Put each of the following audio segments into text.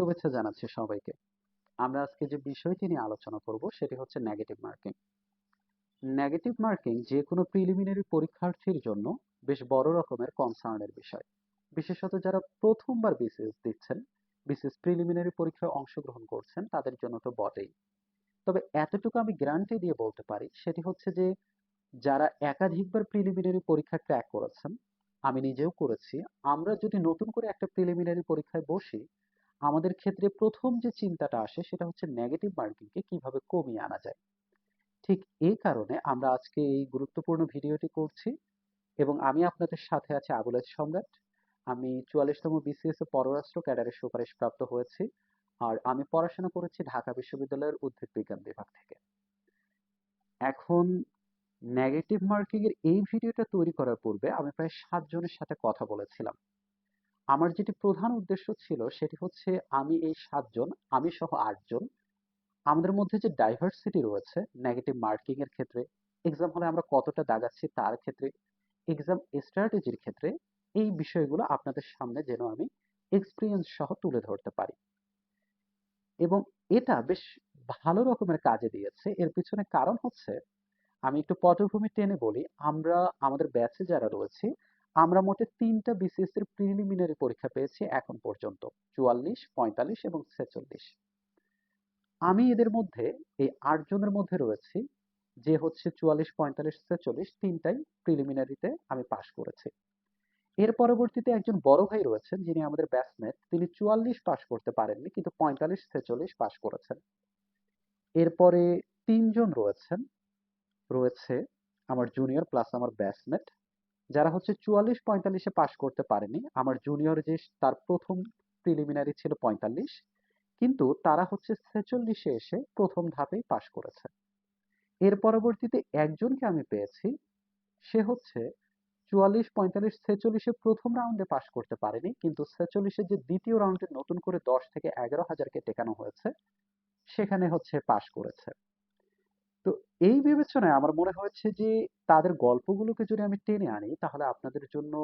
শুভেচ্ছা জানাচ্ছি সবাইকে। আমরা আজকে যে বিষয়টি নিয়ে আলোচনা করব সেটি হচ্ছে নেগেটিভ মার্কিং নেগেটিভ মার্কিং যে কোনো প্রিলিমিনারি পরীক্ষার্থীর জন্য বেশ বড় রকমের কনসার্নের বিষয়। বিশেষত যারা প্রথমবার বিসিএস দিচ্ছেন বিসিএস প্রিলিমিনারি পরীক্ষায় অংশগ্রহণ করছেন, তাদের জন্য তো বটেই। তবে এতটুকু আমি গ্যারান্টি দিয়ে বলতে পারি, সেটি হচ্ছে যে যারা একাধিকবার প্রিলিমিনারি পরীক্ষা ক্র্যাক করেছেন, আমি নিজেও করেছি, আমরা যদি নতুন করে একটা প্রিলিমিনারি পরীক্ষায় বসি আমাদের ক্ষেত্রে প্রথম যে চিন্তাটা আসে সেটা হচ্ছে নেগেটিভ মার্কিংকে কীভাবে কমিয়ে আনা যায়। ঠিক এই কারণে আমরা আজকে এই গুরুত্বপূর্ণ ভিডিওটি করছি এবং আমি আপনাদের সাথে আছি আবুলেজ সম্রাট। আমি চুয়াল্লিশতম বিসিএস এ পররাষ্ট্র ক্যাডারের সুপারিশ প্রাপ্ত হয়েছি আর আমি পড়াশোনা করেছি ঢাকা বিশ্ববিদ্যালয়ের উদ্ভিদ বিজ্ঞান বিভাগ থেকে। এখন নেগেটিভ মার্কিং এর এই ভিডিওটা তৈরি করার পূর্বে আমি প্রায় সাতজনের সাথে কথা বলেছিলাম। আমার যেটি প্রধান উদ্দেশ্য ছিল সেটি হচ্ছে আমি এই সাতজন, আমি সহ আটজন, আমাদের মধ্যে যে ডাইভার্সিটি রয়েছে নেগেটিভ মার্কিং এর ক্ষেত্রে এক্সাম হলে আমরা কতটা দাগাচ্ছি তার ক্ষেত্রে এক্সাম স্ট্র্যাটেজির ক্ষেত্রে, এই বিষয়গুলো আপনাদের সামনে যেন আমি এক্সপিরিয়েন্স সহ তুলে ধরতে পারি। এবং এটা বেশ ভালো রকমের কাজে দিয়েছে। এর পিছনে কারণ হচ্ছে, আমি একটু পটভূমি টেনে বলি, আমরা, আমাদের ব্যাচে যারা রয়েছে আমরা মোটে তিনটা বিসিএস এর প্রিলিমিনারি পরীক্ষা পেয়েছি এখন পর্যন্ত, চুয়াল্লিশ, পঁয়তাল্লিশ এবং ছেচল্লিশ। আমি এদের মধ্যে, এই আট জনের মধ্যে রয়েছি, যে হচ্ছে চুয়াল্লিশ, পঁয়তাল্লিশ, ছেচল্লিশ, তিনটাই প্রিলিমিনারিতে আমি পাশ করেছি। এর পরবর্তীতে একজন বড় ভাই রয়েছেন, যিনি আমাদের ব্যাচমেট তিনি চুয়াল্লিশ পাশ করতে পারেননি, কিন্তু পঁয়তাল্লিশ, ছেচল্লিশ পাশ করেছেন। এরপরে তিনজন রয়েছেন, রয়েছে আমার জুনিয়র প্লাস আমার ব্যাচমেট যারা হচ্ছে চুয়াল্লিশ পঁয়তাল্লিশে পাশ করতে পারেনি, আমার জুনিয়র যে তার প্রথম প্রিলিমিনারি ছিল পঁয়তাল্লিশ, কিন্তু তারা হচ্ছে ছেচল্লিশে এসে প্রথম ধাপেই পাশ করেছে। এর পরবর্তীতে একজনকে আমি পেয়েছি, সে হচ্ছে চুয়াল্লিশ পঁয়তাল্লিশ ছেচল্লিশে প্রথম রাউন্ডে পাশ করতে পারেনি, কিন্তু ছেচল্লিশে যে দ্বিতীয় রাউন্ডে নতুন করে দশ থেকে এগারো হাজারকে টেকানো হয়েছে, সেখানে হচ্ছে পাশ করেছে। তো এই বিবেচনায় আমার মনে হয়েছে যে, তাদের গল্পগুলোকে যদি আমি টেনে আনি, তাহলে আপনাদের জন্য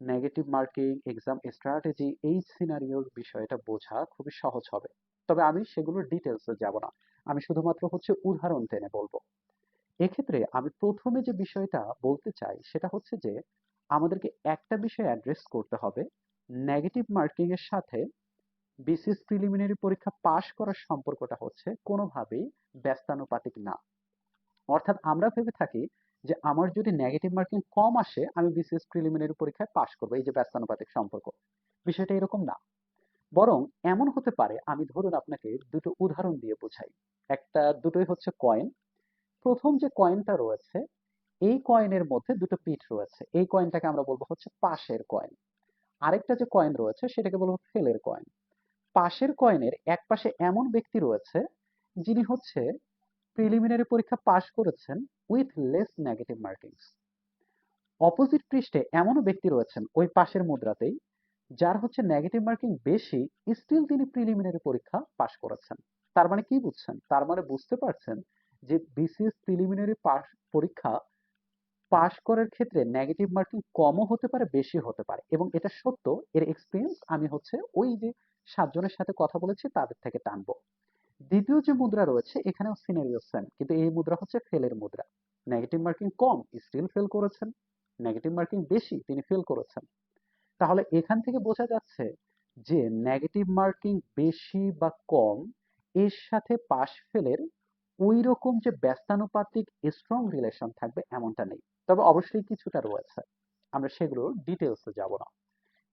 নেগেটিভ মার্কিং এক্সাম স্ট্র্যাটেজি এই সিনারিওর বিষয়টা বোঝা খুবই সহজ হবে। তবে আমি সেগুলোর ডিটেলসে যাব না। আমি শুধুমাত্র হচ্ছে উদাহরণ টেনে বলব। এক্ষেত্রে আমি প্রথমে যে বিষয়টা বলতে চাই, সেটা হচ্ছে যে, আমাদেরকে একটা বিষয় অ্যাড্রেস করতে হবে নেগেটিভ মার্কিং এর সাথে বিসিএস প্রিলিমিনারি পরীক্ষা পাশ করার সম্পর্কটা হচ্ছে কোনোভাবেই ব্যস্তানুপাতিক না। অর্থাৎ আমরা ভেবে থাকি যে আমার যদি নেগেটিভ মার্কিং কম আসে, আমি বিসিএস প্রিলিমিনারি পরীক্ষায় পাশ করব, এই যে ব্যস্তানুপাতিক সম্পর্ক। বিষয়টা এরকম না। বরং এমন হতে পারে, আমি ধরুন আপনাকে দুটো উদাহরণ দিয়ে বোঝাই। একটা দুটোই হচ্ছে কয়েন প্রথম যে কয়েনটা রয়েছে, এই কয়েনের মধ্যে দুটো পিঠ রয়েছে। এই কয়েনটাকে আমরা বলব হচ্ছে পাশের কয়েন আরেকটা যে কয়েন রয়েছে, সেটাকে বলব ফেলের কয়েন পাশের কয়েনের এক পাশে এমন ব্যক্তি রয়েছে যিনি হচ্ছে প্রিলিমিনারি পরীক্ষা পাশ করেছেন with less negative markings opposite পৃষ্ঠে এমনও ব্যক্তি রয়েছেন ওই পাশের মুদ্রাতেই যার হচ্ছে নেগেটিভ মার্কিং বেশি স্টিল তিনি প্রিলিমিনারি পরীক্ষা পাশ করেছেন। তার মানে কি বুঝছেন? তার মানে বুঝতে পারছেন যে বিসিএস প্রিলিমিনারি পাশ পরীক্ষা পাশ করার ক্ষেত্রে নেগেটিভ মার্কিং কমও হতে পারে বেশি হতে পারে। এবং এটা সত্য, এর এক্সপিরিয়েন্স আমি হচ্ছে ওই যে সাতজনের সাথে কথা বলেছি, তাদের থেকে টানবো। দ্বিতীয় যে মুদ্রা রয়েছে, এখানেও সিনারিও সেম কিন্তু এই মুদ্রা হচ্ছে ফেলের মুদ্রা। নেগেটিভ মার্কিং কম স্টিল ফেল করেছেন। নেগেটিভ মার্কিং বেশি, তিনি ফেল করেছেন। তাহলে এখান থেকে বোঝা যাচ্ছে যে নেগেটিভ মার্কিং বেশি বা কম, এর সাথে পাশ ফেলের ওই রকম যে ব্যস্তানুপাতিক স্ট্রং রিলেশন থাকবে এমনটা নেই। তবে অবশ্যই কিছুটা রয়েছে। আমরা সেগুলোর ডিটেলসে যাব না।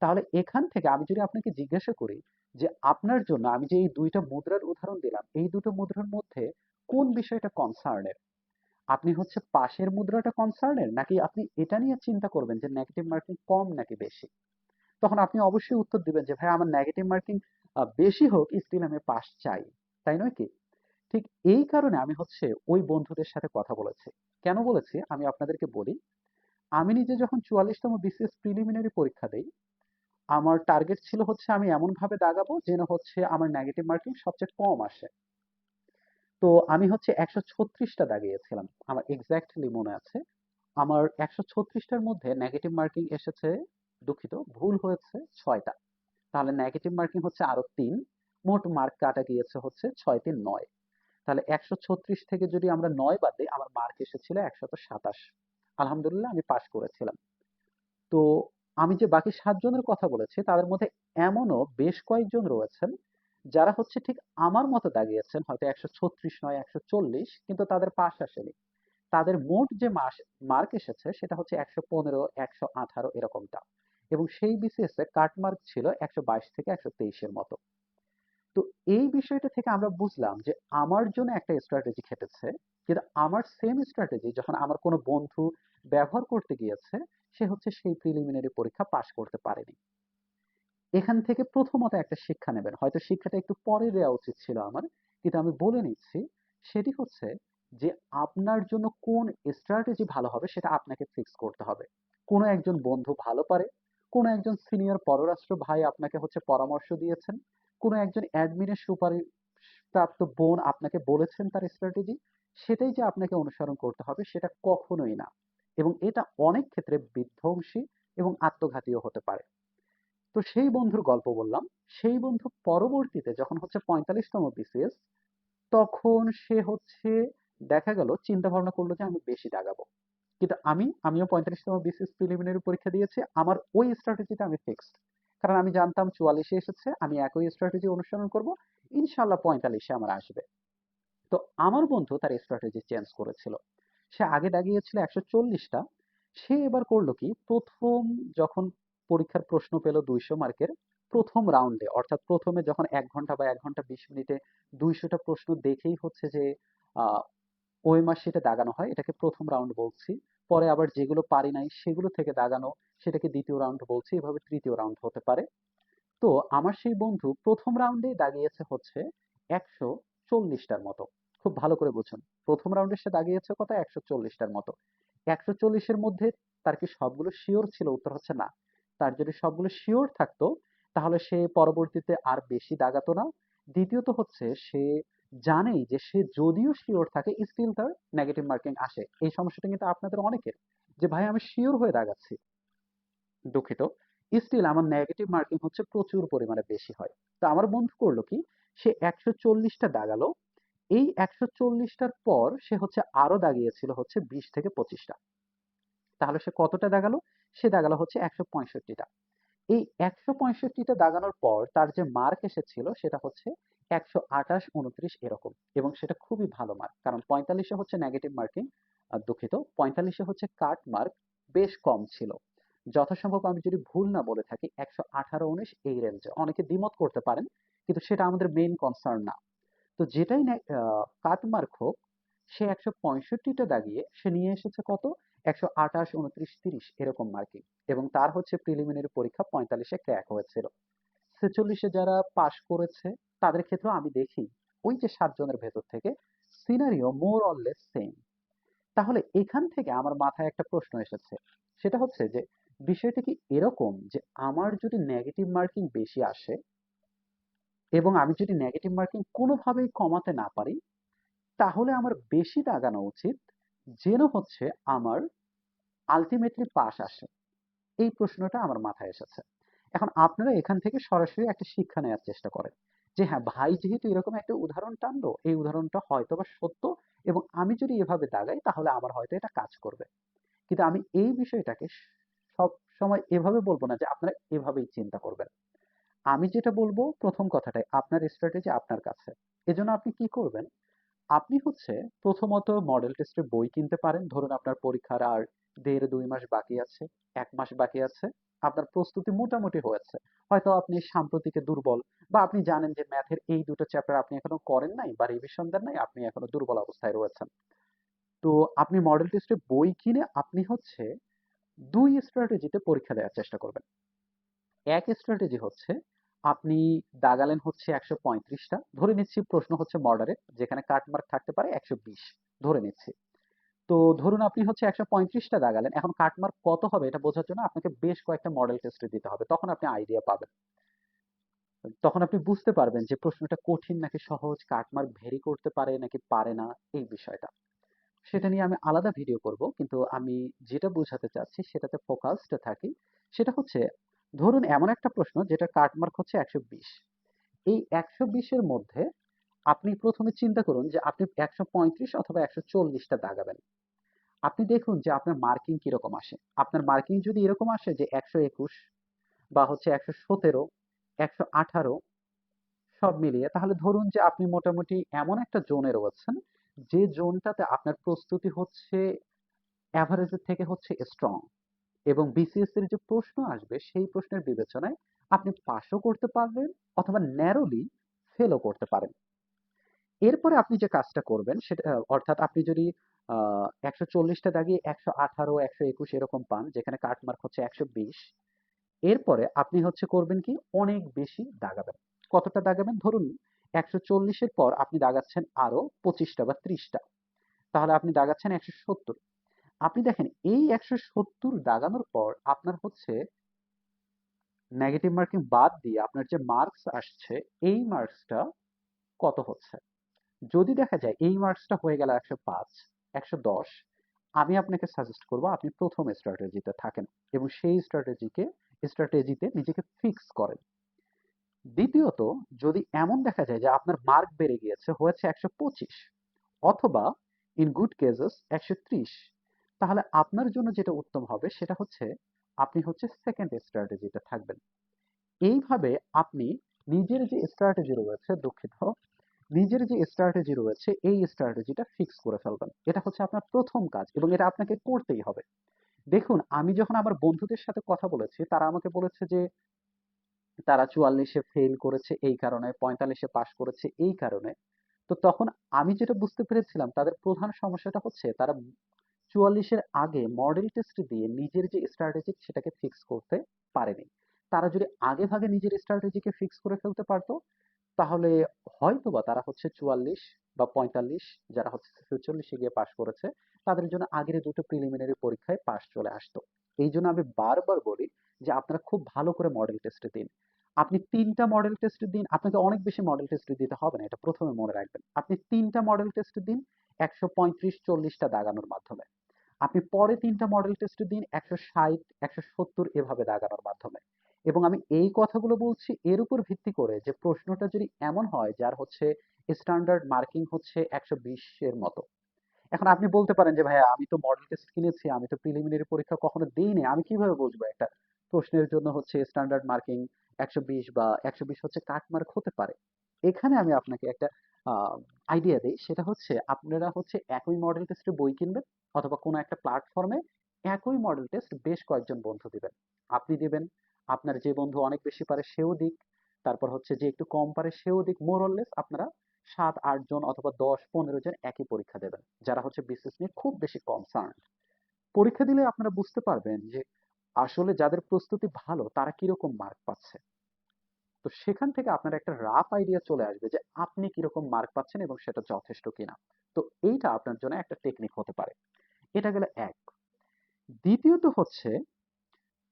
তাহলে এখান থেকে আমি যদি আপনাকে জিজ্ঞাসা করি যে আপনার জন্য আমি যে এই দুইটা মুদ্রার উদাহরণ দিলাম, এই দুটো মুদ্রার মধ্যে কোন বিষয়টা কনসার্নের আপনি হচ্ছে পাশের মুদ্রাটা কনসার্নের নাকি আপনি এটা নিয়ে চিন্তা করবেন যে নেগেটিভ মার্কিং কম নাকি বেশি? তখন আপনি অবশ্যই উত্তর দিবেন যে, ভাই, আমার নেগেটিভ মার্কিং বেশি হোক স্টিল আমি পাস চাই। তাই নয় কি? ঠিক এই কারণে আমি হচ্ছে ওই বন্ধুদের সাথে কথা বলেছি। কেন বলেছি? আমি আপনাদেরকে বলি, আমি নিজে যখন চুয়াল্লিশতম বিসিএস প্রিলিমিনারি পরীক্ষা দেই আমার টার্গেট ছিল হচ্ছে আমি এমন ভাবে দাগাবো যেন হচ্ছে আমার নেগেটিভ মার্কিং সবচেয়ে কম আসে। তো আমি হচ্ছে একশো ছত্রিশটা দাগিয়েছিলাম। আমার এক্স্যাক্টলি মনে আছে। আমার একশো ছত্রিশটার মধ্যে নেগেটিভ মার্কিং এসেছে, দুঃখিত, ভুল হয়েছে ছয়টা। তাহলে নেগেটিভ মার্কিং হচ্ছে আরও তিন, মোট মার্ক কাটা গিয়েছে হচ্ছে ছয় তিন নয়। তাহলে একশো ছত্রিশ থেকে যদি আমরা নয় বাদ দিই, আমার মার্ক এসেছিল একশত সাতাশ। আলহামদুলিল্লাহ আমি পাশ করেছিলাম। তো আমি যে বাকি সাতজনের কথা বলেছি, তাদের মধ্যে এমনও বেশ কয়েকজন রয়েছেন যারা হচ্ছে ঠিক আমার মতো দাঁড়িয়েছেন হয়তো একশো ছত্রিশ নয়, একশো চল্লিশ, কিন্তু তাদের পাশ আসেনি। তাদের মোট যে মাস, মার্ক এসেছে, সেটা হচ্ছে একশো পনেরো, একশো আঠারো এরকমটা। এবং সেই বিসিএস এ কাট মার্ক ছিল একশো বাইশ থেকে একশো তেইশের মতো। তো এই বিষয়টা থেকে আমরা বুঝলাম যে আমার জন্য একটা স্ট্র্যাটেজি খেটেছে, কিন্তু আমার সেম স্ট্র্যাটেজি যখন আমার কোনো বন্ধু ব্যবহার করতে গিয়েছে, সে হচ্ছে সেই প্রিলিমিনারি পরীক্ষা পাশ করতে পারেনি। এখান থেকে প্রথমত একটা শিক্ষা নেবেন। হয়তো শিক্ষাটা একটু পরে দেওয়া উচিত ছিল আমার, কিন্তু আমি বলে নিচ্ছি, সেটি হচ্ছে যে আপনার জন্য কোন স্ট্র্যাটেজি ভালো হবে সেটা আপনাকে ফিক্স করতে হবে। কোনো একজন বন্ধু ভালো পারে কোনো একজন সিনিয়র পররাষ্ট্র ভাই আপনাকে হচ্ছে পরামর্শ দিয়েছেন? কোনো একজন অ্যাডমিনের সুপারিশ প্রাপ্ত বোন আপনাকে বলেছেন তার স্ট্র্যাটেজি সেটাই যে আপনাকে অনুসরণ করতে হবে সেটা কখনোই না। এবং এটা অনেক ক্ষেত্রে বিধ্বংসী এবং আত্মঘাতীও হতে পারে। তো সেই বন্ধুর গল্প বললাম। সেই বন্ধু পরবর্তীতে যখন হচ্ছে পঁয়তাল্লিশতম বিসিএস তখন সে হচ্ছে দেখা গেল চিন্তা ভাবনা করল যে আমি বেশি দাগাবো। কিন্তু আমি, আমিও পঁয়তাল্লিশতম বিসিএস প্রিলিমিনারি পরীক্ষা দিয়েছি, আমার ওই স্ট্র্যাটেজিতে আমি ফিক্সড কারণ আমি জানতাম চুয়াল্লিশে এসেছে, আমি একই স্ট্র্যাটেজি অনুসরণ করব ইনশাল্লাহ পঁয়তাল্লিশে আমার আসবে। তো আমার বন্ধু তার স্ট্র্যাটেজি চেঞ্জ করেছিল। সে আগে দাগিয়েছিল একশো চল্লিশটা, সে এবার করল কি, প্রথম যখন পরীক্ষার প্রশ্ন পেল দুইশো মার্কের, প্রথম রাউন্ডে অর্থাৎ প্রথমে যখন এক ঘণ্টা বা এক ঘণ্টা বিশ মিনিটে দুইশোটা প্রশ্ন দেখেই হচ্ছে যে ওএমআর শিটে দাগানো হয়, এটাকে প্রথম রাউন্ড বলছি। পরে আবার যেগুলো পারি নাই সেগুলো থেকে দাগানো, সেটাকে দ্বিতীয় রাউন্ড বলছি, এভাবে তৃতীয় রাউন্ড হতে পারে। তো আমার সেই বন্ধু প্রথম রাউন্ডে দাগিয়েছে হচ্ছে একশো চল্লিশটার মতো। খুব ভালো করে বুঝুন, প্রথম রাউন্ডে সে দাগিয়েছে কত? একশো চল্লিশটার মতো। একশো চল্লিশের মধ্যে তার কি সবগুলো শিওর ছিল? উত্তর হচ্ছে না। তার যদি সবগুলো শিওর থাকতো, তাহলে সে পরবর্তীতে আর বেশি দাগাতো না। দ্বিতীয়ত হচ্ছে সে জানেই যে সে যদিও শিওর থাকে স্টিল তার নেগেটিভ মার্কিং আসে। এই সমস্যাটা কিন্তু আপনাদের অনেকের যে, ভাই, আমি শিওর হয়ে দাগাচ্ছি। দুঃখিত। স্টিল আমার নেগেটিভ মার্কিং হচ্ছে প্রচুর পরিমাণে বেশি হয়। তো আমার বন্ধু করল কি, সে একশো চল্লিশটা দাগালো। এই একশো চল্লিশটার পর সে হচ্ছে আরও দাগিয়েছিল হচ্ছে বিশ থেকে পঁচিশটা। তাহলে সে কতটা দাগালো? সে দাগালো হচ্ছে একশো পঁয়ষট্টিটা। এই একশো পঁয়ষট্টিটা দাগানোর পর তার যে মার্ক এসেছিল সেটা হচ্ছে একশো আঠাশ, উনত্রিশ এরকম। এবং সেটা খুবই ভালো মার্ক কারণ পঁয়তাল্লিশে হচ্ছে নেগেটিভ মার্কিং দুঃখিত, পঁয়তাল্লিশে হচ্ছে কাট মার্ক বেশ কম ছিল। যথাসম্ভব আমি যদি ভুল না বলে থাকি, একশো আঠারো, উনিশ এই রেঞ্জে অনেকে দ্বিমত করতে পারেন, কিন্তু সেটা আমাদের মেইন কনসার্ন না। তো যেটাই কাট মার্ক হোক, সে একশো পঁয়ষট্টিটা দাগিয়ে সে নিয়ে এসেছে কত? একশো আঠাশ, উনত্রিশ, তিরিশ এরকম মার্কিং এবং তার হচ্ছে প্রিলিমিনারি পরীক্ষা পঁয়তাল্লিশে ক্র্যাক হয়েছিল। ছেচল্লিশে যারা পাশ করেছে, তাদের ক্ষেত্রেও আমি দেখি ওই যে সাতজনের ভেতর থেকে সিনারিও মোর অললেস সেম তাহলে এখান থেকে আমার মাথায় একটা প্রশ্ন এসেছে। সেটা হচ্ছে যে, বিষয়টা কি এরকম যে আমার যদি নেগেটিভ মার্কিং বেশি আসে এবং আমি যদি নেগেটিভ মার্কিং কোনোভাবেই কমাতে না পারি, তাহলে আমার বেশি দাগানো উচিত যেন হচ্ছে আমার আলটিমেটলি পাশ আসে। এই প্রশ্নটা আমার মাথায় এসেছে। এখন আপনারা এখান থেকে সরাসরি একটা শিক্ষা নেওয়ার চেষ্টা করেন যে হ্যাঁ ভাই যেহেতু এরকম একটা উদাহরণ টানলো, এই উদাহরণটা হয়তো বা সত্য এবং আমি যদি এভাবে দাগাই, তাহলে আমার হয়তো এটা কাজ করবে। কিন্তু আমি এই বিষয়টাকে সব সময় এভাবে বলব না যে আপনারা এভাবেই চিন্তা করবেন। আমি যেটা বলব, প্রথম কথাটাই, আপনার স্ট্র্যাটেজি আপনার কাছে। এজন্য আপনি কি করবেন? আপনি হচ্ছে প্রথমত মডেল টেস্টের বই কিনতে পারেন। ধরুন আপনার পরীক্ষার আর দেড়, দুই মাস বাকি আছে, এক মাস বাকি আছে, আপনার প্রস্তুতি মোটামুটি হয়েছে। হয়তো আপনি সাম্প্রতিকে দুর্বল বা আপনি জানেন যে ম্যাথের এই দুটো চ্যাপ্টার আপনি এখনও করেন নাই বা রিভিশন দেন নাই, আপনি এখনও দুর্বল অবস্থায় রয়েছেন। তো আপনি মডেল টেস্টের বই কিনে আপনি হচ্ছে দুই স্ট্র্যাটেজিতে পরীক্ষা দেওয়ার চেষ্টা করবেন। এক স্ট্র্যাটেজি হচ্ছে আপনি দাগালেন হচ্ছে একশো পঁয়ত্রিশটা। ধরে নিচ্ছি প্রশ্ন হচ্ছে মডারেট যেখানে কাটমার্ক থাকতে পারে একশো বিশ। ধরে নিচ্ছি। তো ধরুন আপনি হচ্ছে একশো পঁয়ত্রিশটা দাগালেন, এখন কাটমার্ক কত হবে এটা বোঝার জন্য আপনাকে বেশ কয়েকটা মডেল টেস্ট দিতে হবে, তখন আপনি আইডিয়া পাবেন। তখন আপনি বুঝতে পারবেন যে প্রশ্নটা কঠিন নাকি সহজ কাটমার্ক ভেরি করতে পারে নাকি পারে না, এই বিষয়টা। সেটা নিয়ে আমি আলাদা ভিডিও করব, কিন্তু আমি যেটা বোঝাতে চাচ্ছি সেটাতে ফোকাসড থাকি, সেটা হচ্ছে ধরুন এমন একটা প্রশ্ন যেটা কাটমার্ক হচ্ছে একশো বিশ। এই একশো বিশের মধ্যে আপনি প্রথমে চিন্তা করুন যে আপনি একশো পঁয়ত্রিশ অথবা একশো চল্লিশটা দাগাবেন। আপনি দেখুন যে আপনার মার্কিং কীরকম আসে। আপনার মার্কিং যদি এরকম আসে যে একশো একুশ বা হচ্ছে একশো সতেরো, একশো আঠারো, সব মিলিয়ে, তাহলে ধরুন যে আপনি মোটামুটি এমন একটা জোনে রয়েছেন যে জোনটাতে আপনার প্রস্তুতি হচ্ছে অ্যাভারেজের থেকে হচ্ছে স্ট্রং এবং বিসিএস এর যে প্রশ্ন আসবে, সেই প্রশ্নের বিবেচনায় আপনি পাসও করতে পারবেন অথবা ন্যারোলি ফেলও করতে পারেন। এরপরে আপনি যে কাজটা করবেন, সেটা, অর্থাৎ আপনি যদি একশো চল্লিশটা দাগিয়ে একশো আঠারো, একশো একুশ এরকম পান, যেখানে কাটমার্ক হচ্ছে একশো বিশ, এরপরে আপনি হচ্ছে করবেন কি, অনেক বেশি দাগাবেন। কতটা দাগাবেন? ধরুন একশো চল্লিশের পর আপনি দাগাচ্ছেন আরও পঁচিশটা বা ত্রিশটা। তাহলে আপনি দাগাচ্ছেন একশো সত্তর। আপনি দেখেন, এই একশো সত্তর দাগানোর পর আপনার হচ্ছে নেগেটিভ মার্কিং বাদ দিয়ে আপনার যে মার্কস আসছে, এই মার্কসটা কত হচ্ছে? যদি দেখা যায় এই মার্কসটা হয়ে গেল একশো পাঁচ, একশো দশ, আমি আপনাকে সাজেস্ট করব আপনি প্রথম স্ট্র্যাটেজিতে থাকেন এবং সেই স্ট্র্যাটেজিকে স্ট্র্যাটেজিতে নিজেকে ফিক্স করেন। দ্বিতীয়ত, যদি এমন দেখা যায় যে আপনার মার্ক বেড়ে গিয়েছে, হয়েছে একশো পঁচিশ, অথবা ইন গুড কেসেস একশো ত্রিশ তাহলে আপনার জন্য যেটা উত্তম হবে সেটা হচ্ছে আপনি হচ্ছে সেকেন্ড স্ট্র্যাটেজিতে থাকবেন। এইভাবে আপনি নিজের যে স্ট্র্যাটেজি রয়েছে, দুঃখিত, নিজের যে স্ট্র্যাটেজি রয়েছে, এই স্ট্র্যাটেজিটা ফিক্স করে ফেলবেন। এটা হচ্ছে আপনার প্রথম কাজ এবং এটা আপনাকে করতেই হবে। দেখুন, আমি যখন আমার বন্ধুদের সাথে কথা বলেছি, তারা আমাকে বলেছে যে, তারা চুয়াল্লিশে ফেল করেছে এই কারণে, পঁয়তাল্লিশে পাশ করেছে এই কারণে। তো তখন আমি যেটা বুঝতে পেরেছিলাম, তাদের প্রধান সমস্যাটা হচ্ছে তারা চুয়াল্লিশের আগে মডেল টেস্ট দিয়ে নিজের যে স্ট্র্যাটেজি সেটাকে ফিক্স করতে পারেনি। তারা যদি আগে ভাগে নিজের স্ট্র্যাটেজিকে ফিক্স করে ফেলতে পারতো, তাহলে হয়তো বা তারা হচ্ছে চুয়াল্লিশ বা পঁয়তাল্লিশ, যারা হচ্ছে ছেচল্লিশে গিয়ে পাশ করেছে, তাদের জন্য আগের দুটো প্রিলিমিনারি পরীক্ষায় পাশ চলে আসতো। এই জন্য আমি বারবার বলি যে আপনারা খুব ভালো করে মডেল টেস্টে দিন। আপনি তিনটা মডেল টেস্ট দিন, আপনাকে অনেক বেশি মডেল টেস্ট দিতে হবে না, এটা প্রথমে মনে রাখবেন। আপনি তিনটা মডেল টেস্ট দিন, একশো পঁয়ত্রিশ, চল্লিশটা দাগানোর মাধ্যমে। আপনি পরে তিনটা মডেল টেস্ট দিন, একশো ষাট, একশো সত্তর এভাবে দাগানোর মাধ্যমে। এবং আমি এই কথাগুলো বলছি এর উপর ভিত্তি করে যে প্রশ্নটা যদি এমন হয় যার হচ্ছে স্ট্যান্ডার্ড মার্কিং হচ্ছে একশো বিশের মতো। এখন আপনি বলতে পারেন যে, ভাইয়া, আমি তো মডেল টেস্ট কিনেছি, আমি তো প্রিলিমিনারি পরীক্ষা কখনো দিইনি, আমি কীভাবে বুঝব একটা প্রশ্নের জন্য হচ্ছে স্ট্যান্ডার্ড মার্কিং একশো বিশ বা একশো বিশ হচ্ছে কাট মার্ক হতে পারে? এখানে আমি আপনাকে একটা আইডিয়া দিই সেটা হচ্ছে আপনারা হচ্ছে একই মডেল টেস্টের বই কিনবেন অথবা কোনো একটা প্ল্যাটফর্মে একই মডেল টেস্ট বেশ কয়েকজন বন্ধু দিবেন। আপনি দিবেন, আপনার যে বন্ধু অনেক বেশি পারে সেও দিক, তারপর হচ্ছে যে একটু কম পারে সেও দিক মোরললেস আপনারা সাত, আট জন অথবা দশ, পনেরো জন একই পরীক্ষা দেবেন, যারা হচ্ছে বিসিএস নিয়ে খুব বেশি কনসার্ন পরীক্ষা দিলে আপনারা বুঝতে পারবেন যে আসলে যাদের প্রস্তুতি ভালো তারা কীরকম মার্ক পাচ্ছে। তো সেখান থেকে আপনার একটা রাফ আইডিয়া চলে আসবে যে আপনি কীরকম মার্ক পাচ্ছেন এবং সেটা যথেষ্ট কিনা। তো এইটা আপনার জন্য একটা টেকনিক হতে পারে। এটা গেল এক। দ্বিতীয়ত হচ্ছে,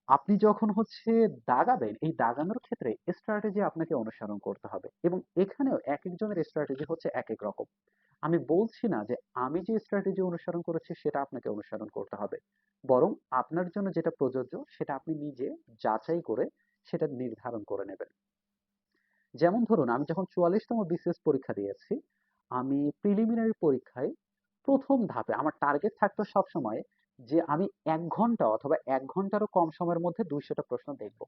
আপনি যখন হচ্ছে দাগাবেন, এই দাগানোর ক্ষেত্রে স্ট্র্যাটেজি আপনাকে অনুসরণ করতে হবে এবং এখানেও এক একজনের স্ট্র্যাটেজি হচ্ছে এক এক রকম। আমি বলছি না যে আমি যে স্ট্র্যাটেজি অনুসরণ করেছি সেটা আপনাকে অনুসরণ করতে হবে। বরং আপনার জন্য যেটা প্রযোজ্য সেটা আপনি নিজে যাচাই করে সেটা নির্ধারণ করে নেবেন। যেমন ধরুন, আমি যখন চুয়াল্লিশতম বিসিএস পরীক্ষা দিয়েছি আমি প্রিলিমিনারি পরীক্ষায় প্রথম ধাপে, আমার টার্গেট থাকতো সবসময় যে আমি এক ঘণ্টা অথবা এক ঘন্টারও কম সময়ের মধ্যে দুইশোটা প্রশ্ন দেখব।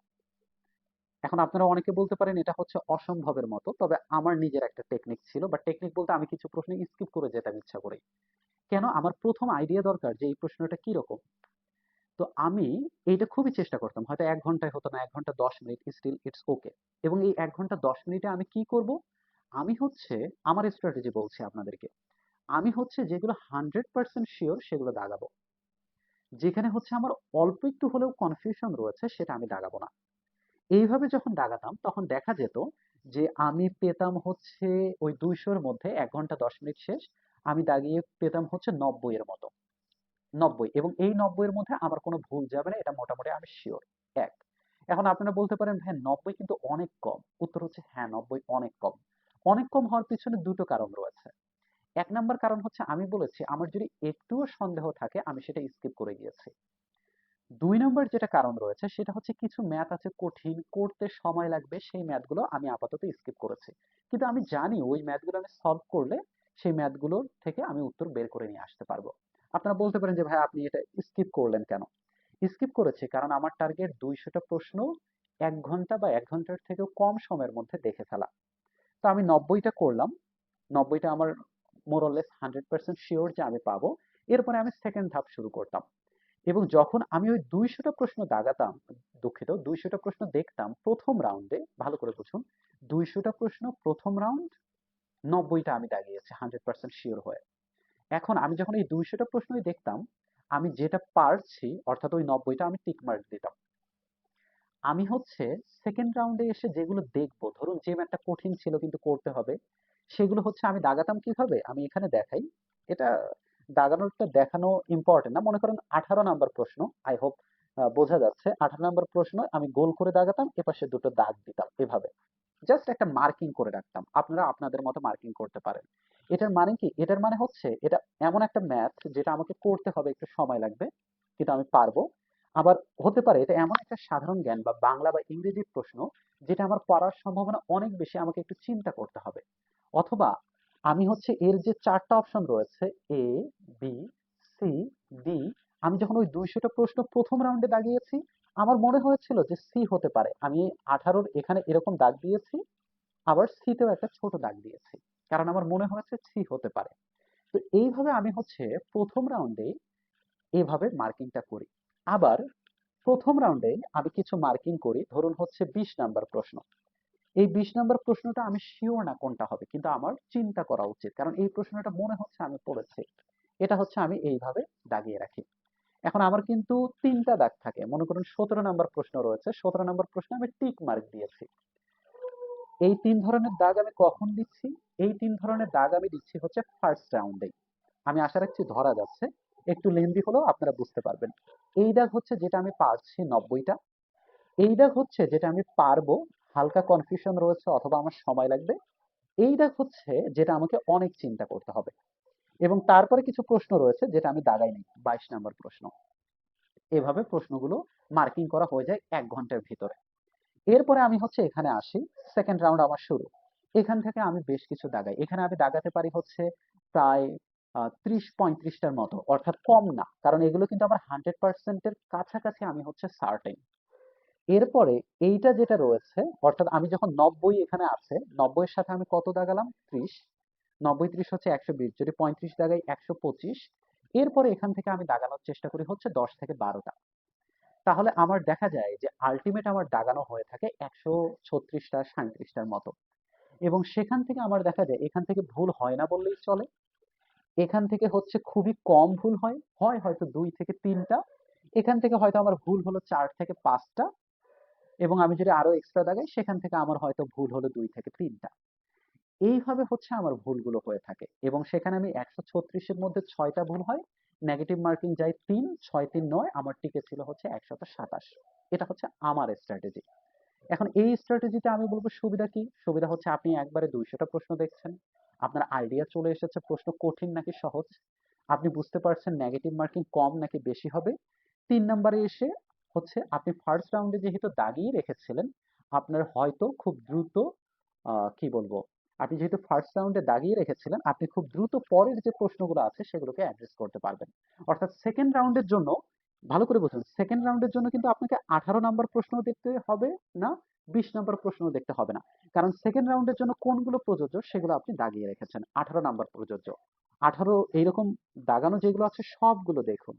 এখন আপনারা অনেকে বলতে পারেন এটা হচ্ছে অসম্ভবের মতো, তবে আমার নিজের একটা টেকনিক ছিল বা টেকনিক বলতে আমি কিছু প্রশ্ন স্কিপ করে যেতাম ইচ্ছা করে কেন? আমার প্রথম আইডিয়া দরকার যে এই প্রশ্নটা কীরকম? তো আমি এইটা খুবই চেষ্টা করতাম। হয়তো এক ঘন্টায় হতো না, এক ঘণ্টা দশ মিনিট স্টিল ইটস ওকে এবং এই এক ঘণ্টা দশ মিনিটে আমি কি করব? আমি হচ্ছে, আমার স্ট্র্যাটেজি বলছি আপনাদেরকে, আমি হচ্ছে যেগুলো হান্ড্রেড পার্সেন্ট শিওর সেগুলো দাগাবো। যেখানে হচ্ছে আমার অল্প একটু হলেও কনফিউশন রয়েছে, সেটা আমি দাগাবো না। এইভাবে যখন দাগাতাম, তখন দেখা যেত যে আমি পেতাম হচ্ছে ওই দুইশোর মধ্যে এক ঘণ্টা দশ মিনিট শেষ, আমি দাগিয়ে পেতাম হচ্ছে নব্বই এর মতো। নব্বই এবং এই নব্বই এর মধ্যে আমার কোনো ভুল যাবে না, এটা মোটামুটি আমি শিওর এক। এখন আপনারা বলতে পারেন হ্যাঁ নব্বই কিন্তু অনেক কম। উত্তর হচ্ছে হ্যাঁ নব্বই অনেক কম। অনেক কম হওয়ার পিছনে দুটো কারণ রয়েছে। এক নাম্বার কারণ হচ্ছে, আমি বলেছি, আমার যদি একটুও সন্দেহ থাকে, আমি সেটা স্কিপ করে গিয়েছি। দুই নম্বর যেটা কারণ রয়েছে, সেটা হচ্ছে কিছু ম্যাথ আছে কঠিন, করতে সময় লাগবে, সেই ম্যাথগুলো আমি আপাতত স্কিপ করেছি। কিন্তু আমি জানি, ওই ম্যাথগুলো আমি সলভ করলে, সেই ম্যাথগুলোর থেকে আমি উত্তর বের করে নিয়ে আসতে পারব। আপনারা বলতে পারেন যে, ভাই, আপনি এটা স্কিপ করলেন কেন? স্কিপ করেছি কারণ আমার টার্গেট দুইশোটা প্রশ্ন এক ঘণ্টা বা এক ঘণ্টার থেকেও কম সময়ের মধ্যে দেখে ফেলা। তো আমি নব্বইটা করলাম। নব্বইটা আমার মোরলেস হান্ড্রেড পার্সেন্ট শিওর যে আমি পাবো। এরপরে আমি সেকেন্ড ধাপ শুরু করতাম। এবং যখন আমি ওই দুইশোটা প্রশ্ন দাগাতাম, দুঃখিত, দুইশোটা প্রশ্ন দেখতাম প্রথম রাউন্ডে ভালো করে বুঝুন, দুইশোটা প্রশ্ন প্রথম রাউন্ড নব্বইটা আমি দাগিয়েছি হান্ড্রেড পার্সেন্ট শিওর হয়ে। এখন আমি যখন এই দুইশোটা প্রশ্নই দেখতাম, আমি যেটা পারছি, অর্থাৎ ওই নব্বইটা আমি টিক মার্ক দিতাম। আমি হচ্ছে সেকেন্ড রাউন্ডে এসে যেগুলো দেখব, ধরুন যে ম্যাথটা কঠিন ছিল কিন্তু করতে হবে, সেগুলো হচ্ছে আমি দাগাতাম কীভাবে? আমি এখানে দেখাই। এটা দাগানোরটা দেখানো ইম্পর্টেন্ট না। মনে করেন আঠারো নাম্বার প্রশ্ন। আই হোপ বোঝা যাচ্ছে। আঠারো নাম্বার প্রশ্ন আমি গোল করে দাগাতাম, এপাশে দুটো দাগ দিতাম এভাবে। জাস্ট একটা মার্কিং করে রাখতাম। আপনারা আপনাদের মতো মার্কিং করতে পারেন। এটার মানে কি? এটার মানে হচ্ছে এটা এমন একটা ম্যাথ যেটা আমাকে করতে হবে, একটু সময় লাগবে, কিন্তু আমি পারব। আবার হতে পারে এটা এমন একটা সাধারণ জ্ঞান বা বাংলা বা ইংরেজির প্রশ্ন যেটা আমার পড়ার সম্ভাবনা অনেক বেশি আমাকে একটু চিন্তা করতে হবে। অথবা আমি হচ্ছে এর যে চারটা অপশন রয়েছে এ বি সি ডি আমি যখন ওই দুইশোটা প্রশ্ন প্রথম রাউন্ডে দাগিয়েছি আমার মনে হয়েছিল যে সি হতে পারে। আমি আঠারোর এখানে এরকম দাগ দিয়েছি, আবার সিতেও একটা ছোট দাগ দিয়েছি। কারণ আমার মনে হয়েছে সি হতে পারে। তো এইভাবে আমি হচ্ছে প্রথম রাউন্ডে এভাবে মার্কিংটা করি। আবার প্রথম রাউন্ডে আমি কিছু মার্কিং করি, ধরুন হচ্ছে বিশ নাম্বার প্রশ্ন। এই বিশ নাম্বার প্রশ্নটা আমি শিওর না কোনটা হবে, কিন্তু আমার চিন্তা করা উচিত। কারণ এই প্রশ্নটা মনে হচ্ছে আমি পড়েছি। এটা হচ্ছে আমি এইভাবে দাগিয়ে রাখি। এখন আমার কিন্তু তিনটা দাগ থাকে। মনে করুন সতেরো নাম্বার প্রশ্ন রয়েছে, সতেরো নাম্বার প্রশ্নে আমি টিক মার্ক দিয়েছি। এই তিন ধরনের দাগ আমি কখন দিচ্ছি? এই তিন ধরনের দাগ আমি দিচ্ছি হচ্ছে ফার্স্ট রাউন্ডে আমি আশা রাখছি ধরা যাচ্ছে। একটু লেন্দি হলেও আপনারা বুঝতে পারবেন। এই দাগ হচ্ছে যেটা আমি পারছি নব্বইটা। এই দাগ হচ্ছে যেটা আমি পারব, হালকা কনফিউশন রয়েছে অথবা আমার সময় লাগবে। এই দাগ হচ্ছে যেটা আমাকে অনেক চিন্তা করতে হবে। এবং তারপরে কিছু প্রশ্ন রয়েছে, যেটা আমি দাগাই নেই, বাইশ নাম্বার প্রশ্ন। এভাবে প্রশ্নগুলো মার্কিং করা হয়ে যায় এক ঘণ্টার ভিতরে। এরপরে আমি হচ্ছে এখানে আসি, সেকেন্ড রাউন্ড আমার শুরু। এখান থেকে আমি বেশ কিছু দাগাই। এখানে আমি দাগাতে পারি হচ্ছে প্রায় ত্রিশ পঁয়ত্রিশটার মতো, অর্থাৎ কম না, কারণ এগুলো কিন্তু আমার হান্ড্রেড পার্সেন্টের কাছাকাছি আমি হচ্ছে সার্টেন এরপরে এইটা যেটা রয়েছে, অর্থাৎ আমি যখন নব্বই এখানে আছে, নব্বইয়ের সাথে আমি কত দাগালাম? ত্রিশ। নব্বই ত্রিশ হচ্ছে একশো বিশ, যদি পঁয়ত্রিশ দাগাই একশো পঁচিশ, এরপরে এখান থেকে আমি দাগানোর চেষ্টা করি হচ্ছে দশ থেকে বারোটা। তাহলে আমার দেখা যায় যে আলটিমেট আমার দাগানো হয়ে থাকে একশো ছত্রিশটা সাঁত্রিশটার মতো। এবং সেখান থেকে আমার দেখা যায় এখান থেকে ভুল হয় না বললেই চলে। এখান থেকে হচ্ছে খুবই কম ভুল হয় হয় হয়তো দুই থেকে তিনটা। এখান থেকে হয়তো আমার ভুল হলো চার থেকে পাঁচটা। এবং আমি যদি আরও এক্সট্রা দাগাই, সেখান থেকে আমার হয়তো ভুল হলো দুই থেকে তিনটা। এইভাবে হচ্ছে আমার ভুলগুলো হয়ে থাকে। এবং সেখানে আমি একশো ছত্রিশের মধ্যে ছয়টা ভুল হয় নেগেটিভ মার্কিং যায় তিন, ছয় তিন নয়, আমার টিকে ছিল হচ্ছে একশত সাতাশ। এটা হচ্ছে আমার স্ট্র্যাটেজি এখন এই স্ট্র্যাটেজিতে আমি বলব সুবিধা কি? সুবিধা হচ্ছে আপনি একবারে দুইশোটা প্রশ্ন দেখছেন। আপনার আইডিয়া চলে এসেছে, প্রশ্ন কঠিন নাকি সহজ? আপনি বুঝতে পারছেন নেগেটিভ মার্কিং কম নাকি বেশি হবে? তিন নম্বরে এসে হচ্ছে আপনি ফার্স্ট রাউন্ডে যেহেতু দাগিয়ে রেখেছিলেন, আপনার হয়তো খুব দ্রুত কি বলব? আপনি যেহেতু ফার্স্ট রাউন্ডে দাগিয়ে রেখেছিলেন, আপনি খুব দ্রুত পরের যে প্রশ্নগুলো আছে সেগুলোকে অ্যাড্রেস করতে পারবেন। অর্থাৎ সেকেন্ড রাউন্ডের জন্য, ভালো করে বুঝুন সেকেন্ড রাউন্ডের জন্য কিন্তু আপনাকে আঠারো নাম্বার প্রশ্ন দেখতে হবে না, বিশ নাম্বার প্রশ্ন দেখতে হবে না। কারণ সেকেন্ড রাউন্ডের জন্য কোনগুলো প্রযোজ্য সেগুলো আপনি দাগিয়ে রেখেছেন, আঠারো নাম্বার প্রযোজ্য। আঠারো এইরকম দাগানো যেগুলো আছে সবগুলো দেখুন।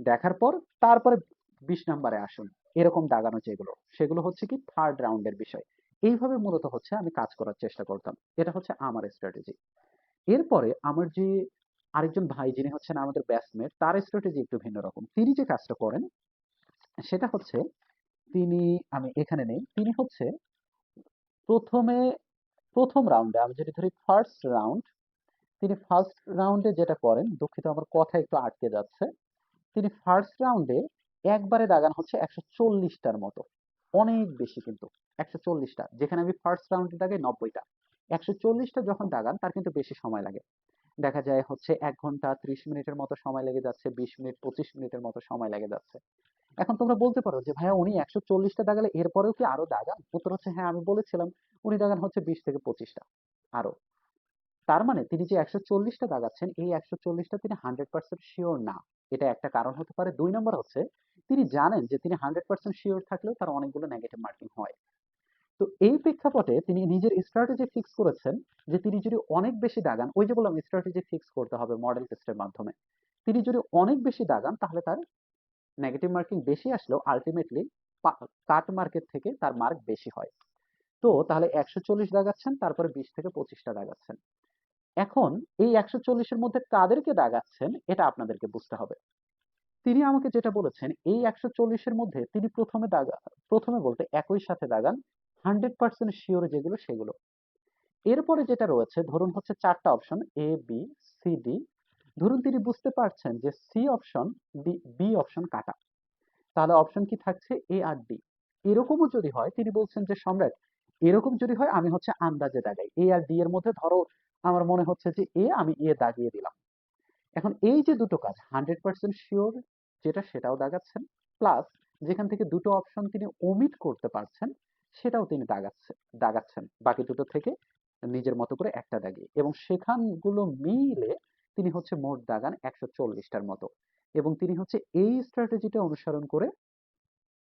দেখার পর তারপরে বিশ নাম্বারে আসুন, এরকম দাগানো যেগুলো, সেগুলো হচ্ছে কি থার্ড রাউন্ডের বিষয়। এইভাবে মূলত হচ্ছে আমি কাজ করার চেষ্টা করতাম। এটা হচ্ছে আমার স্ট্র্যাটেজি এরপরে আমার যে আরেকজন ভাই যিনি হচ্ছেন আমাদের ব্যাটসম্যান তার স্ট্র্যাটেজি একটু ভিন্ন রকম। তিনি যে কাজটা করেন, সেটা হচ্ছে তিনি, আমি এখানে নেই, তিনি হচ্ছে প্রথমে, প্রথম রাউন্ডে আমি যদি ধরি ফার্স্ট রাউন্ড তিনি ফার্স্ট রাউন্ডে যেটা করেন, দুঃখিত, আমার কথা একটু আটকে যাচ্ছে। তিনি ফার্স্ট রাউন্ডে একবারে দাগান হচ্ছে একশো চল্লিশটার মতো। অনেক বেশি কিন্তু। একশো চল্লিশটা, যেখানে আমি ফার্স্ট রাউন্ডে দাগাই নব্বইটা। একশো চল্লিশটা যখন দাগান, তার কিন্তু বেশি সময় লাগে। দেখা যায় হচ্ছে এক ঘণ্টা ত্রিশ মিনিটের মতো সময় লেগে যাচ্ছে, বিশ মিনিট, পঁচিশ মিনিটের মতো সময় লেগে যাচ্ছে। এখন তোমরা বলতে পারো যে, ভাইয়া, উনি একশো চল্লিশটা দাগালে এরপরেও কি আরও দাগান? উত্তর হচ্ছে হ্যাঁ আমি বলেছিলাম, উনি দাগান হচ্ছে বিশ থেকে পঁচিশটা, আরও। তার মানে তিনি যে একশো চল্লিশটা দাগাচ্ছেন, এই একশো চল্লিশটা তিনি হান্ড্রেড পার্সেন্ট শিওর না। এটা একটা কারণ হতে পারে। দুই নম্বর হচ্ছে, তিনি জানেন যে, তিনি হান্ড্রেড পার্সেন্ট শিওর থাকলেও তার অনেকগুলো নেগেটিভ মার্কিং হয়। তো এই প্রেক্ষাপটে তিনি নিজের স্ট্র্যাটেজি ফিক্স করেছেন যে তিনি যদি অনেক বেশি দাগান, ওই যে বললাম স্ট্র্যাটেজি ফিক্স করতে হবে মডেল টেস্টের মাধ্যমে, তিনি যদি অনেক বেশি দাগান তাহলে তার নেগেটিভ মার্কিং বেশি আসলেও আলটিমেটলি কাট মার্কেট থেকে তার মার্ক বেশি হয়। তো তাহলে একশো চল্লিশ দাগাচ্ছেন, তারপরে বিশ থেকে পঁচিশটা দাগাচ্ছেন। এখন এই একশো চল্লিশের মধ্যে কাদেরকে দাগাচ্ছেন এটা আপনাদেরকে বুঝতে হবে। তিনি আমাকে যেটা বলেছেন, এই একশো চল্লিশের মধ্যে তিনি প্রথমে দাগা, প্রথমে বলতে একই সাথে দাগান হান্ড্রেড পার্সেন্ট শিওর যেগুলো সেগুলো। এরপরে যেটা রয়েছে, ধরুন হচ্ছে চারটা option A B C D ধরুন তিনি বুঝতে পারছেন যে C option D B option কাটা। তাহলে অপশন কি থাকছে? এ আর ডি এরকমও যদি হয়, তিনি বলছেন যে, সম্রাট, এরকম যদি হয়, আমি হচ্ছে আন্দাজে দাগাই। এ আর ডি এর মধ্যে ধরো, আমার মনে হচ্ছে যে এ আমি এ দাগিয়ে দিলাম। এখন এই যে দুটো কাজ, হান্ড্রেড পার্সেন্ট শিওর যেটা সেটাও দাগাচ্ছেন, প্লাস যেখান থেকে দুটো অপশন তিনি ওমিট করতে পারছেন সেটাও তিনি দাগাচ্ছে, দাগাচ্ছেন। বাকি দুটো থেকে নিজের মতো করে একটা দাগিয়ে। এবং সেখানগুলো মিলে তিনি হচ্ছে মোট দাগান একশো চল্লিশটার মতো। এবং তিনি হচ্ছে এই স্ট্র্যাটেজিটা অনুসরণ করে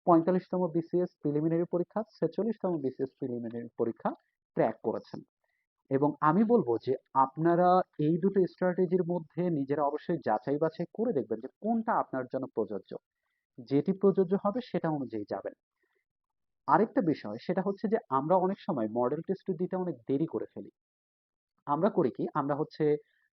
পঁয়তাল্লিশতম বিসিএস প্রিলিমিনারি পরীক্ষা, ছেচল্লিশতম বিসিএস প্রিলিমিনারি পরীক্ষা ট্র্যাক করেছেন। এবং আমি বলব যে আপনারা এই দুটো স্ট্র্যাটেজির মধ্যে নিজেরা অবশ্যই যাচাই বাছাই করে দেখবেন যে কোনটা আপনার জন্য প্রযোজ্য। যেটি প্রযোজ্য হবে সেটা অনুযায়ী যাবেন। আরেকটা বিষয় সেটা হচ্ছে যে আমরা অনেক সময় মডেল টেস্ট দিতে অনেক দেরি করে ফেলি। আমরা করি কি? আমরা হচ্ছে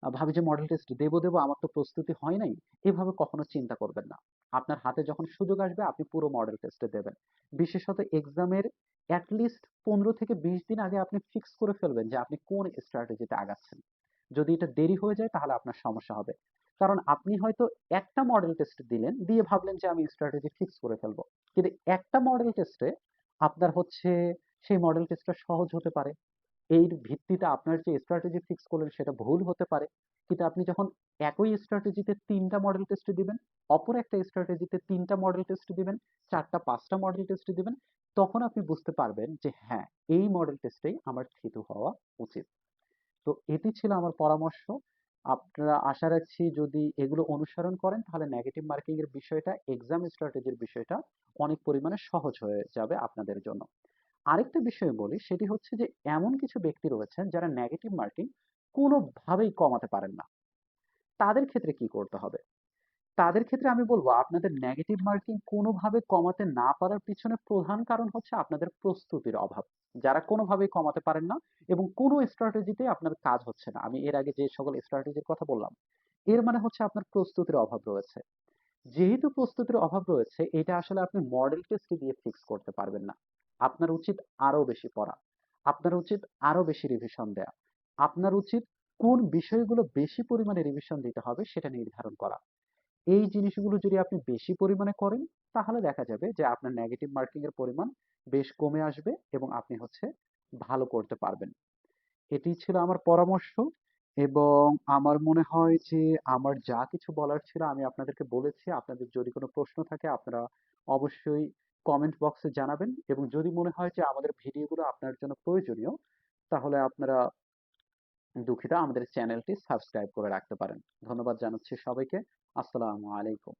ভাবি যে মডেল টেস্ট দেবো দেবো, আমার তো প্রস্তুতি হয় নাই। এভাবে কখনো চিন্তা করবেন না। আপনার হাতে যখন সুযোগ আসবে, আপনি পুরো মডেল টেস্টে দেবেন। বিশেষত এক্সামের অ্যাটলিস্ট পনেরো থেকে বিশ দিন আগে আপনি ফিক্স করে ফেলবেন যে আপনি কোন স্ট্র্যাটেজিতে আগাচ্ছেন। যদি এটা দেরি হয়ে যায়, তাহলে আপনার সমস্যা হবে। কারণ আপনি হয়তো একটা মডেল টেস্ট দিলেন, দিয়ে ভাবলেন যে আমি স্ট্র্যাটেজি ফিক্স করে ফেলব। কিন্তু একটা মডেল টেস্টে আপনার হচ্ছে সেই মডেল টেস্টটা সহজ হতে পারে। এর ভিত্তিতে আপনার যে স্ট্র্যাটেজি ফিক্স করলেন সেটা ভুল হতে পারে। কিন্তু আপনি যখন একই স্ট্র্যাটেজিতে তিনটা মডেল টেস্ট দিবেন, অপর একটা স্ট্র্যাটেজিতে তিনটা মডেল টেস্ট দিবেন, চারটা, পাঁচটা মডেল টেস্ট দিবেন, তখন আপনি বুঝতে পারবেন যে হ্যাঁ এই মডেল টেস্টেই আমার থিতু হওয়া উচিত। তো এটি ছিল আমার পরামর্শ। আপনারা আশা রাখছি যদি এগুলো অনুসরণ করেন, তাহলে নেগেটিভ মার্কিং এর বিষয়টা এক্সাম স্ট্র্যাটেজির বিষয়টা অনেক পরিমাণে সহজ হয়ে যাবে আপনাদের জন্য। আরেকটা বিষয় বলি, সেটি হচ্ছে যে এমন কিছু ব্যক্তি রয়েছেন যারা নেগেটিভ মার্কিং কোনোভাবেই কমাতে পারেন না। তাদের ক্ষেত্রে কি করতে হবে? তাদের ক্ষেত্রে আমি বলব, আপনাদের নেগেটিভ মার্কিং কোনোভাবে কমাতে না পারার পিছনে প্রধান কারণ হচ্ছে আপনাদের প্রস্তুতির অভাব। যারা কোনোভাবেই কমাতে পারেন না এবং কোনো স্ট্র্যাটেজিতে আপনার কাজ হচ্ছে না। আমি এর আগে যে সকল স্ট্র্যাটেজির কথা বললাম, এর মানে হচ্ছে আপনার প্রস্তুতির অভাব রয়েছে। যেহেতু প্রস্তুতির অভাব রয়েছে, এটা আসলে আপনি মডেল টেস্ট দিয়ে ফিক্স করতে পারবেন না। আপনার উচিত আরও বেশি পড়া, আপনার উচিত আরও বেশি রিভিশন দেয়া, আপনার উচিত কোন বিষয়গুলো বেশি পরিমাণে রিভিশন দিতে হবে সেটা নির্ধারণ করা। এই জিনিসগুলো যদি আপনি বেশি পরিমাণে করেন, তাহলে দেখা যাবে যে আপনার নেগেটিভ মার্কিং এর পরিমাণ বেশ কমে আসবে এবং আপনি হচ্ছে ভালো করতে পারবেন। এটি ছিল আমার পরামর্শ এবং আমার মনে হয় যে আমার যা কিছু বলার ছিল আমি আপনাদেরকে বলেছি। আপনাদের যদি কোনো প্রশ্ন থাকে, আপনারা অবশ্যই কমেন্ট বক্সে জানাবেন এবং যদি মনে হয় যে আমাদের ভিডিওগুলো আপনার জন্য প্রয়োজনীয়, তাহলে আপনারা দুঃখিত আমাদের চ্যানেলটি সাবস্ক্রাইব করে রাখতে পারেন। ধন্যবাদ জানাচ্ছি সবাইকে। আসসালামু আলাইকুম।